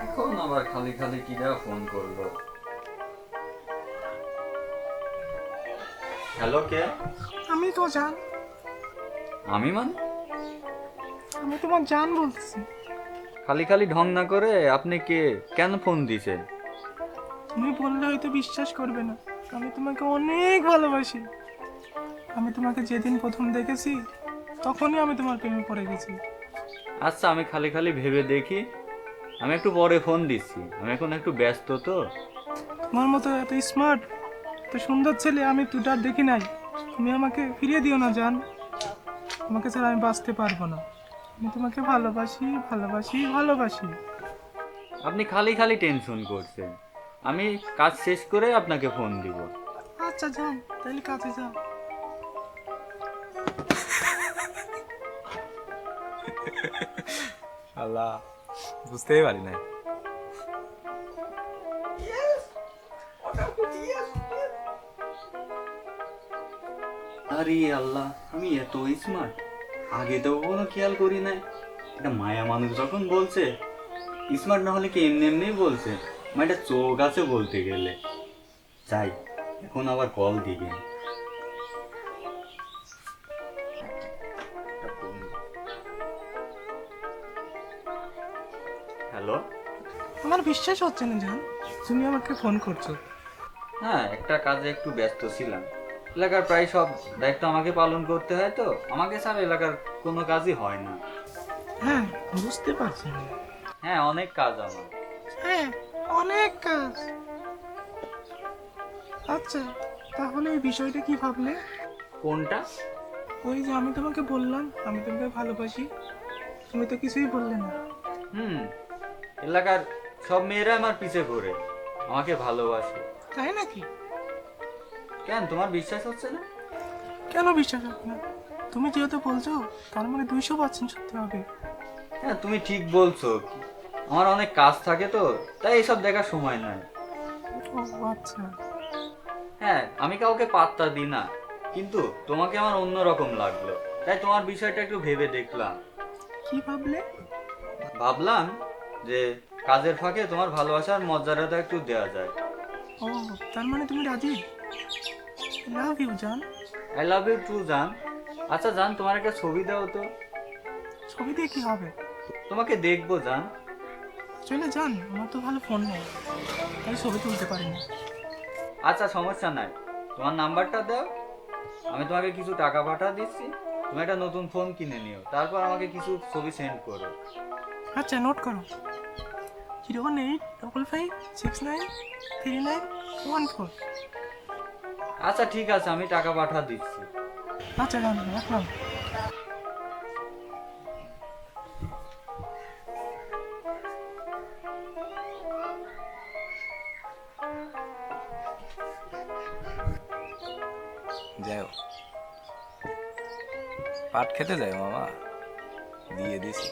আবার খালি খালি কিরা ফোন করল? হ্যালো কে? আমি তো জান। আমি মানে? আমি তোমার জান বলতেছি। খালি খালি ঢং না করে আপনি কে? কেন ফোন দিছেন? তুমি বললে হয়তো বিশ্বাস করবে না। আমি তোমাকে অনেক ভালোবাসি। আমি তোমাকে যেদিন প্রথম দেখেছি তখনই আমি তোমার প্রেমে পড়ে গেছি। আচ্ছা আমি খালি খালি ভেবে দেখি। আমি একটু পরে ফোন দিচ্ছি। আমি এখন একটু ব্যস্ত তো। তোমার মতো এত স্মার্ট তো সুন্দর ছেলে আমি দুটার দেখি নাই। তুমি আমাকে ফিরিয়ে দিও না জান। তোমাকে ছাড়া আমি বাঁচতে পারব না। আমি তোমাকে ভালোবাসি ভালোবাসি ভালোবাসি। আপনি খালি খালি টেনশন করছেন। আমি কাজ শেষ করে আপনাকে ফোন দিব। আচ্ছা যান তাহলে কাছে যাও। আল্লাহ। বুঝতেই পারি না আরে আল্লাহ আমি এত স্মার্ট আগে তো কোনো খেয়াল করি নাই। এটা মায়া মানুষ যখন বলছে স্মার্ট না হলে কি এমনি এমনি বলছে? মা এটা চোখ আছে বলতে গেলে। যাই এখন আবার কল দিবে হ্যালো? আমার বিশ্বাস হচ্ছে না জান। তুমি আমাকে ফোন করছ। হ্যাঁ একটা কাজে একটু ব্যস্ত ছিলাম। এলাকার প্রায় সব দায়িত্ব আমাকে পালন করতে হয় তো। আমাকে ছাড়া এলাকার কোনো কাজই হয় না। হ্যাঁ বুঝতে পারছি। না হ্যাঁ অনেক কাজ আমার। হ্যাঁ অনেক কাজ। আচ্ছা তাহলে এই বিষয়টা কি ভাবলে? কোনটা? ওই যে আমি তোমাকে বললাম আমি তোমাকে ভালোবাসি। তুমি তো কিছুই বললে না। হুম এলাকার সব মেয়েরা আমার পিছে ঘুরে আমাকে ভালোবাসে। তাই নাকি? কেন তোমার বিশ্বাস হচ্ছে না? কেন বিশ্বাস হবে না? তুমি যেহেতু বলছো তার মানে দুইশো পার্সেন্ট সত্যি হবে। হ্যাঁ তুমি ঠিক বলছো। আমার অনেক কাজ থাকে তো তাই এসব দেখার সময় নাই। ও আচ্ছা। হ্যাঁ আমি কাউকে পাত্তা দিই না কিন্তু তোমাকে আমার অন্যরকম লাগল। তাই তোমার বিষয়টা একটু ভেবে দেখলাম। কি ভাবলে? ভাবলাম যে কাজের ফাঁকে তোমার ভালোবাসার মর্যাদাটা একটু দেওয়া যায়। ও তার মানে তুমি রাজি? লাভ ইউ জান। আই লাভ ইউ টু জান। আচ্ছা জান তোমার একটা ছবি দাও তো। ছবি দিয়ে কি হবে? তোমাকে দেখব জান। চলে যান আমার তো ভালো ফোন নেই। তাই ছবি তুলতে পারিনি। আচ্ছা সমস্যা নাই। তোমার নাম্বারটা দাও। আমি তোমাকে কিছু টাকা পাঠা দিচ্ছি। তুমি একটা নতুন ফোন কিনে নিও। তারপর আমাকে কিছু ছবি সেন্ড করো। আচ্ছা নোট করো। Zero one eight double five six nine three nine one four. আচ্ছা ঠিক আছে আমি টাকা পাঠা দিচ্ছি। আচ্ছা গান রাখলাম। যাই হোক। পাট খেতে যাই মামা? দিয়ে দিছি।